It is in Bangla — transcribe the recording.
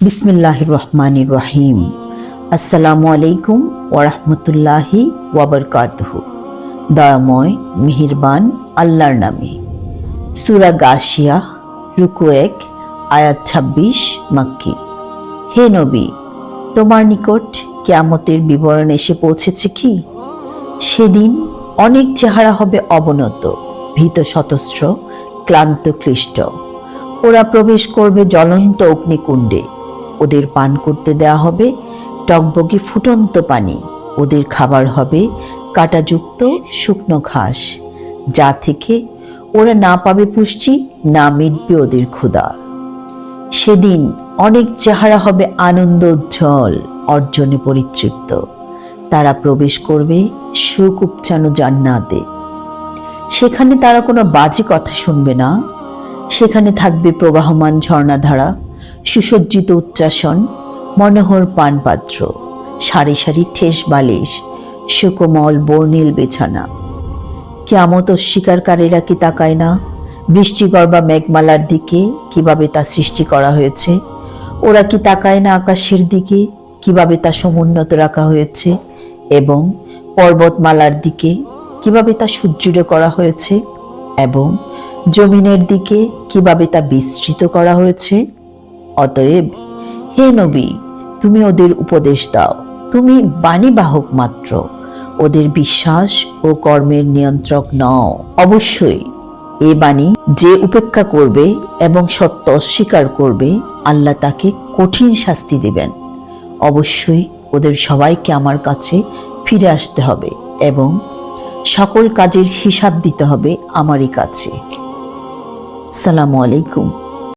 বিসমিল্লাহ রহমান রহিম আসসালামু আলাইকুম ওরহমতুল্লাহি ওয়াবরকাতহ। দয়াময়, মেহেরবান, আল্লাহর নামে। সুরা গাশিয়া, রুকু এক, আয়াত ছাব্বিশ, মাক্কি। হে নবী, তোমার নিকট কেয়ামতের বিবরণ এসে পৌঁছেছে কি? সেদিন অনেক চেহারা হবে অবনত, ভীত সতস্ত্র ক্লান্ত ক্লিষ্ট। ওরা প্রবেশ করবে জ্বলন্ত অগ্নিকুণ্ডে। ওদের পান করতে দেয়া হবে। টকবগি ফুটন্ত পানি। ওদের খাবার হবে কাঁটাযুক্ত শুকনো ঘাস। যা থেকে ওরা না পাবে পুষ্টি, না মিটবে ওদের ক্ষুধা। সেদিন অনেক চেহারা হবে আনন্দ উজ্জ্বল, অর্জনে পরিতৃপ্ত। তারা প্রবেশ করবে সুখ উপচানো জান্নাতে। সেখানে তারা কোনো বাজে কথা শুনবে না। সেখানে থাকবে প্রবাহমান ঝর্ণাধারা। সুসজ্জিত উচ্চাসন, মনোহর পানপাত্র, সারি সারি ঠেস বালিশ, সুকোমল বর্ণিল বিছানা। কেমত অস্বীকারীরা কি তাকায় না? বৃষ্টিগর্বা মেঘমালার দিকে কীভাবে তা সৃষ্টি করা হয়েছে? ওরা কি তাকায় না আকাশের দিকে কীভাবে তা সমুন্নত রাখা হয়েছে? এবং পর্বতমালার দিকে কীভাবে তা সুদৃঢ় করা হয়েছে? এবং জমিনের দিকে কীভাবে তা বিস্তৃত করা হয়েছে? অতএব, হে নবী, তুমি ওদের উপদেশ দাও। তুমি বাণীবাহক মাত্র। ওদের বিশ্বাস ও কর্মের নিয়ন্ত্রক নও। অবশ্যই, এ বাণী যে উপেক্ষা করবে এবং সত্য অস্বীকার করবে, আল্লাহ তাকে কঠিন শাস্তি দেবেন। অবশ্যই, ওদের সবাইকে আমার কাছে ফিরে আসতে হবে এবং সকল কাজের হিসাব দিতে হবে আমারই কাছে। সালামু আলাইকুম।